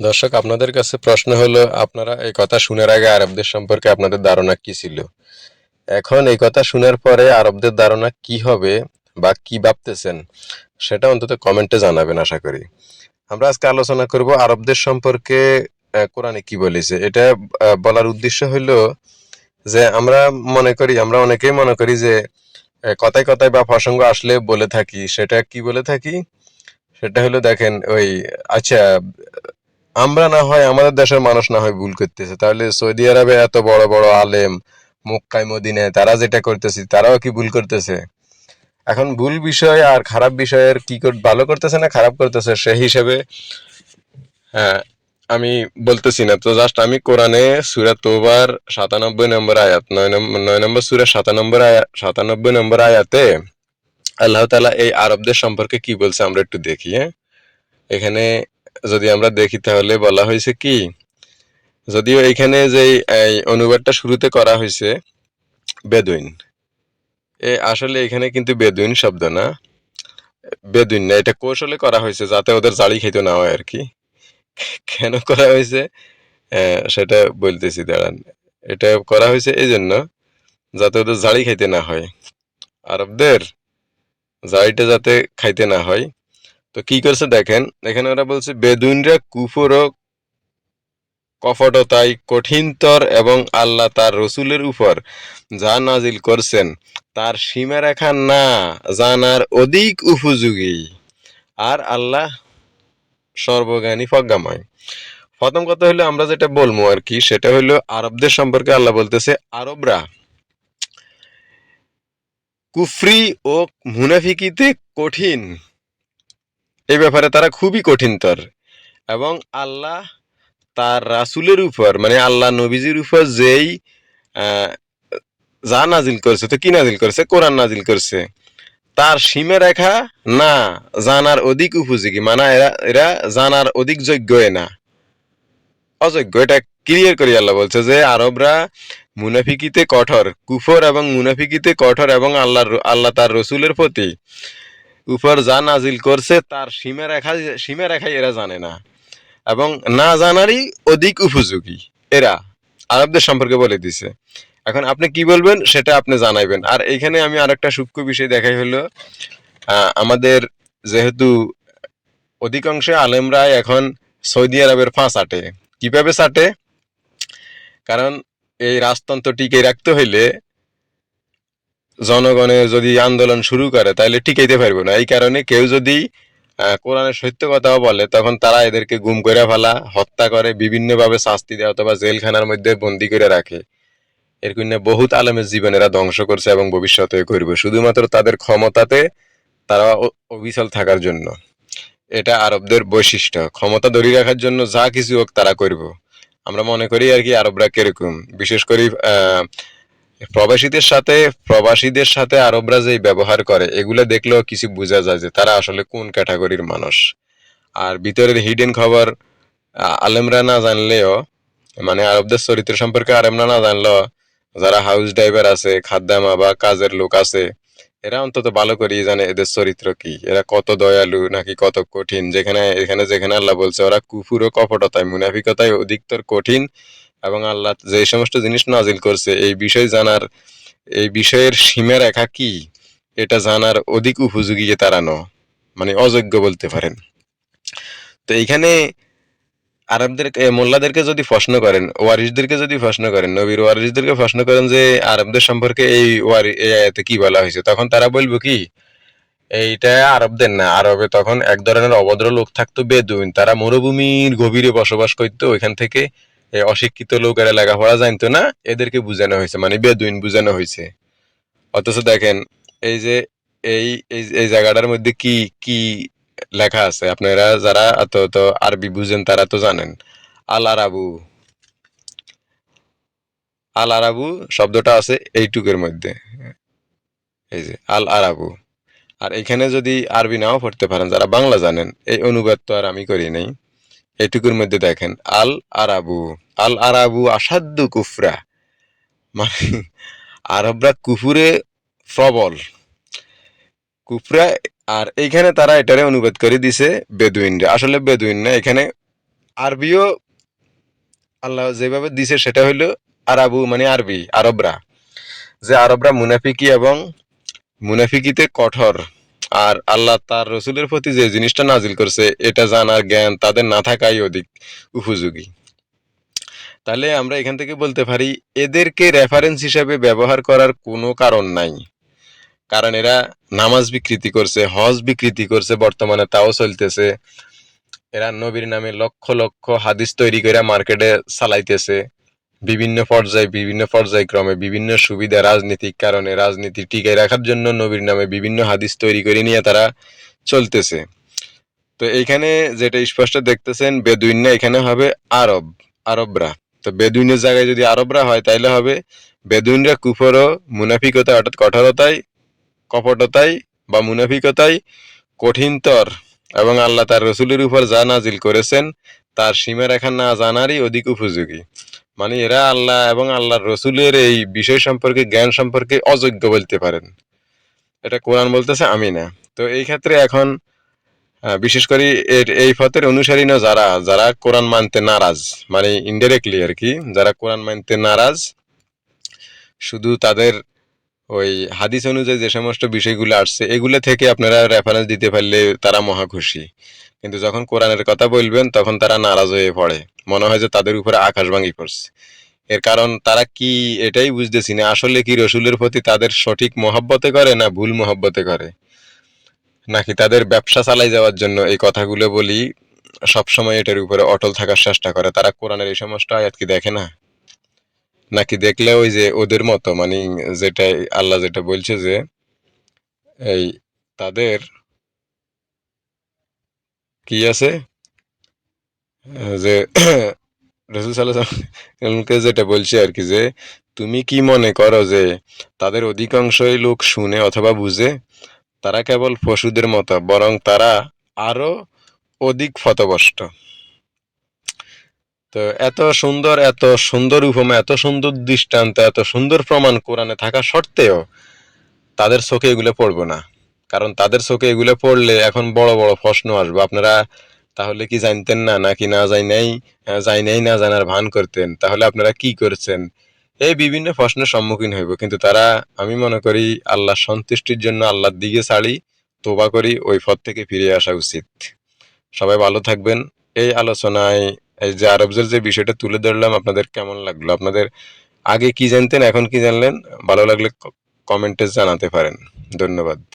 দর্শক, আপনাদের কাছে প্রশ্ন হলো, আপনারা এই কথা শুনার আগে আরবদের সম্পর্কে আপনাদের ধারণা কি ছিল? এখন এই কথা শোনার পরে আরবদের ধারণা কি হবে বা কি ভাবতেছেন, সেটা অন্তত কমেন্টে জানাবেন, আশা করি। আমরা আজকে আলোচনা করব আরবদের সম্পর্কে কোরআনে কি বলেছে। এটা বলার উদ্দেশ্য হলো যে আমরা মনে করি, আমরা অনেকেই মনে করি যে কথায় কথায় বা প্রসঙ্গ আসলে বলে থাকি। সেটা কি বলে থাকি? সেটা হলো দেখেন ওই আচ্ছা আমরা না হয় আমাদের দেশের মানুষ না হয় ভুল করতেছে। তাহলে সৌদি আরবে এত বড় বড় আলেম মক্কায়, মদিনায়, তারা যেটা করতেছে, তারাও কি ভুল করতেছে? এখন ভুল বিষয় আর খারাপ বিষয়ের কি ভালো করতেছে না খারাপ করতেছে সেই হিসেবে হ্যাঁ আমি বলতেছি না। তো জাস্ট আমি কোরআনে সুরা তোবার সাতানব্বই নম্বর আয়াত, নয় নম্বর নয় নম্বর সুরা সাতানব্বই আয়াত সাতানব্বই নম্বর আয়াতে আল্লাহ তাআলা এই আরবদের সম্পর্কে কি বলছে আমরা একটু দেখি হ্যাঁ? এখানে যদি আমরা দেখি তাহলে বলা হয়েছে কি? যদিও এখানে যে অনুবাদটা শুরুতে করা হয়েছে, বেদুইন। এ আসলে এখানে কিন্তু বেদুইন শব্দ না। বেদুইন না, এটা কৌশলে করা হয়েছে যাতে ওদের জাড়ি খেতে না হয় আর কি। কেন করা হয়েছে? সেটা বলতেছি, দাঁড়ান। এটা করা হয়েছে এই জন্য যাতে ওদের জাড়ি খাইতে না হয়। আরবদের জাড়িটা যাতে খাইতে না হয়। তো কি করছে দেখেন, এখানে ওরা বলছে, বেদুইনরা কুফর ও কপটতায় কঠিনতর এবং আল্লাহ তার রসুলের উপর যা নাজিল করছেন, তার সীমারেখা না জানার অধিক উপযোগী। আর আল্লাহ সর্বজ্ঞানী প্রজ্ঞাময়। প্রথম কথা হলো আমরা যেটা বলব আর কি, সেটা হলো আরবদের সম্পর্কে আল্লাহ বলতেছে, আরবরা কুফরি ও মুনাফিকিতে কঠিন। এই ব্যাপারে তারা খুবই কঠিনতর। এবং আল্লাহ তার রাসুলের উপর মানে আল্লাহ নবীজির উপর যেই যা নাজিল করছে, তো কি নাজিল করছে? কোরআন নাজিল করছে। তার সীমা রেখা না, জানার অধিক উপযোগী। মানে এরা এরা জানার অধিক যোগ্য না। অযোগ্য, এটা ক্লিয়ার করি আল্লাহ বলছে যে আরবরা মুনাফিকিতে কঠোর, কুফর এবং মুনাফিকিতে কঠোর এবং আল্লাহ আল্লাহ তার রসুলের প্রতি উপর যা নাজিল করছে, তার সীমা রেখা, সীমা রেখাই এরা জানে না। এবং না জানারই অধিক উপযোগী, এরা আরবদের সম্পর্কে বলে দিছে। এখন আপনি কি বলবেন, সেটা আপনি জানাইবেন। আর এখানে আমি আরেকটা সূক্ষ্ম বিষয় দেখাই হলো আমাদের যেহেতু অধিকাংশ আলেমরা এখন সৌদি আরবের ফাঁস আটে। কীভাবে চাটে কারণ এই রাজতন্ত্র টিকে রাখতে হইলে জনগণের যদি আন্দোলন শুরু করে, তাহলে টিকাইতে পারবে না। এই কারণে কেউ যদি কোরআনের সত্য কথাও বলে, তখন তারা এদেরকে গুম করে ফেলা, হত্যা করে, বিভিন্নভাবে শাস্তি দেয় অথবা জেলখানার মধ্যে বন্দি করে রাখে। এর কিনে বহুত আলেমের জীবন এরা ধ্বংস করছে এবং ভবিষ্যতে করবে। শুধুমাত্র তাদের ক্ষমতাতে তারা অবিচল থাকার জন্য। এটা আরবদের বৈশিষ্ট্য। ক্ষমতা ধরে রাখার জন্য যা কিছু হোক তারা করব। আমরা মনে করি আর কি আরবরা কীরকম। বিশেষ করে প্রবাসীদের সাথে প্রবাসীদের সাথে আরবরা যে ব্যবহার করে, এগুলো দেখলেও কিছু বোঝা যায় যে তারা আসলে কোন ক্যাটাগরির মানুষ। আর ভিতরের হিডেন খবর আলেমরা না জানলেও মানে আরবদের চরিত্র সম্পর্কে আলেমরা না জানলেও, যারা হাউস ড্রাইভার আছে, খাদ্দামা বা কাজের লোক আছে, এরা অন্তত ভালো করেই জানে এদের চরিত্র কি। এরা কত দয়ালু, নাকি কত কঠিন, যেখানে, এখানে যেখানে আল্লাহ বলছে, ওরা কুফুর ও কপটতায়, মুনাফিকতায় অধিকতর কঠিন এবং আল্লাহ যে সমস্ত জিনিস নাজিল করছে, এই বিষয় জানার, এই বিষয়ের সীমা রেখা কি? এটা জানার অধিক উপযোগী তারা ন মানে অযোগ্য বলতে পারেন। তো এইখানে আরবদের মোল্লাদেরকে যদি প্রশ্ন করেন ওয়ারিসদেরকে যদি প্রশ্ন করেন, নবীর ওয়ারিসদেরকে প্রশ্ন করেন যে আরবদের সম্পর্কে এই ওয়ারি, এই আয়াতে কি বলা হয়েছে, তখন তারা বলব কি, এইটা আরবদের না, আরবে তখন এক ধরনের অভদ্র লোক থাকতো, বেদুইন, তারা মরুভূমির গভীরে বসবাস করতো, ওইখান থেকে অশিক্ষিত লোকেরা লেখাপড়া জানতো না, এদেরকে বোঝানো হয়েছে মানে বেদুইন বোঝানো হয়েছে। অথচ দেখেন, এই যে এই এই জায়গাটার মধ্যে কি কি লেখা আছে? আপনারা যারা এত তো আরবি বুঝেন, তারা তো জানেন। আল আরাবু। আল আরাবু শব্দটা আছে এইটুকের মধ্যে। এই যে, আল আরাবু। আর এখানে যদি আরবি নাও পড়তে পারেন, যারা বাংলা জানেন, এই অনুবাদ তো আর আমি করি নাই। এইটুকুর মধ্যে দেখেন, আল আরাবু আল আরাবু আসাধ্য কুফরা। মানে আরবরা কুফুরে প্রবল। কুফরা, আর এইখানে তারা এটারে অনুবাদ করে দিছে বেদুইনরা। আসলে বেদুইন না, এখানে আরবিও আল্লাহ যেভাবে দিছে সেটা হইল আরাবু মানে আরবি, আরবরা। যে আরবরা মুনাফিকি এবং মুনাফিকিতে কঠোর। আর আল্লাহ তার রসুলের প্রতি যে জিনিসটা নাজিল করছে, এটা জানার জ্ঞান তাদের না থাকাই অধিক উপযোগী। তাহলে আমরা এখান থেকে বলতে পারি, এদেরকে রেফারেন্স হিসাবে ব্যবহার করার কোনো কারণ নাই। কারণ এরা নামাজ বিকৃতি করছে, হজ বিকৃতি করছে, বর্তমানে তাও চলতেছে। এরা নবীর নামে লক্ষ লক্ষ হাদিস তৈরি করে মার্কেটে চালাইতেছে। বিভিন্ন পর্যায়ে, বিভিন্ন পর্যায়ক্রমে বিভিন্ন সুবিধা রাজনৈতিক কারণে রাজনীতি টিকায় রাখার জন্য নবীর নামে বিভিন্ন হাদিস তৈরি করে নিয়ে তারা চলতেছে। তো এইখানে যেটা স্পষ্ট দেখতেছেন, বেদুইন এখানে হবে আরব, আরবরা। তো বেদুইনের জায়গায় যদি আরবরা হয়, তাইলে হবে বেদুইনরা কুফরও মুনাফিকতা, অর্থাৎ কঠোরতায় কপটতায় বা মুনাফিকতায় কঠিনতর এবং আল্লাহ তার রসুলের উপর যা নাজিল করেছেন, তার সীমারেখা না জানারই অধিক উপযোগী। মানে এরা আল্লাহ এবং আল্লাহর রসুলের এই বিষয় সম্পর্কে, জ্ঞান সম্পর্কে অযোগ্য বলতে পারেন। এটা কোরআন বলতেছে আমি না তো এই ক্ষেত্রে এখন বিশেষ করে এর, এই ফতের অনুসারী না যারা যারা কোরআন মানতে নারাজ মানে ইনডাইরেক্টলি আর কি, যারা কোরআন মানতে নারাজ, শুধু তাদের ওই হাদিস অনুযায়ী যে সমস্ত বিষয়গুলো আসছে, এগুলো থেকে আপনারা রেফারেন্স দিতে পারলে তারা মহা খুশি। কিন্তু যখন কোরআনের কথা বলবেন, তখন তারা নারাজ হয়ে পড়ে। মনে হয় যে তাদের উপরে আকাশ ভাঙি পড়ছে। এর কারণ তারা কি এটাই বুঝতেছি না, আসলে কি রসুলের প্রতি তাদের সঠিক মহব্বতে করে না ভুল মহব্বতে করে? নাকি তাদের ব্যবসা চালাই যাওয়ার জন্য এই কথাগুলো বলি সবসময় এটার উপরে অটল থাকার চেষ্টা করে? তারা কোরআনের এই সমস্ত আয়াত কি দেখে না? নাকি দেখলে ওই যে ওদের মতো মানে যেটা আল্লাহ যেটা বলছে যে, এই তাদের কি আছে? যে রসুল সাল্লামকে যেটা বলছে আর কি যে, তুমি কি মনে করো যে তাদের অধিকাংশই লোক শুনে অথবা বুঝে, তারা কেবল পশুদের মতো, বরং তারা আরও অধিক ফতবষ্ট তো এত সুন্দর এত সুন্দর উপমা, এত সুন্দর দৃষ্টান্ত, এত সুন্দর প্রমাণ কোরআনে থাকা সত্ত্বেও তাদের চোখে এগুলো পড়বে না। কারণ তাদের চোখে এগুলো পড়লে এখন বড় বড় প্রশ্ন আসবে। আপনারা তাহলে কি জানতেন না, নাকি না যাই নাই যাই নাই না জানার ভান করতেন? তাহলে আপনারা কি করছেন? এই বিভিন্ন প্রশ্নের সম্মুখীন হইব। কিন্তু তারা, আমি মনে করি আল্লাহ সন্তুষ্টির জন্য আল্লাহর দিকে ছাড়ি, তোবা করি, ওই পথ থেকে ফিরে আসা উচিত। সবাই ভালো থাকবেন। এই আলোচনায় এই যে আরবজের যে বিষয়টা তুলে ধরলাম, আপনাদের কেমন লাগল? আপনাদের আগে কি জানতেন, এখন কি জানলেন? ভালো লাগলে কমেন্টে জানাতে পারেন। ধন্যবাদ।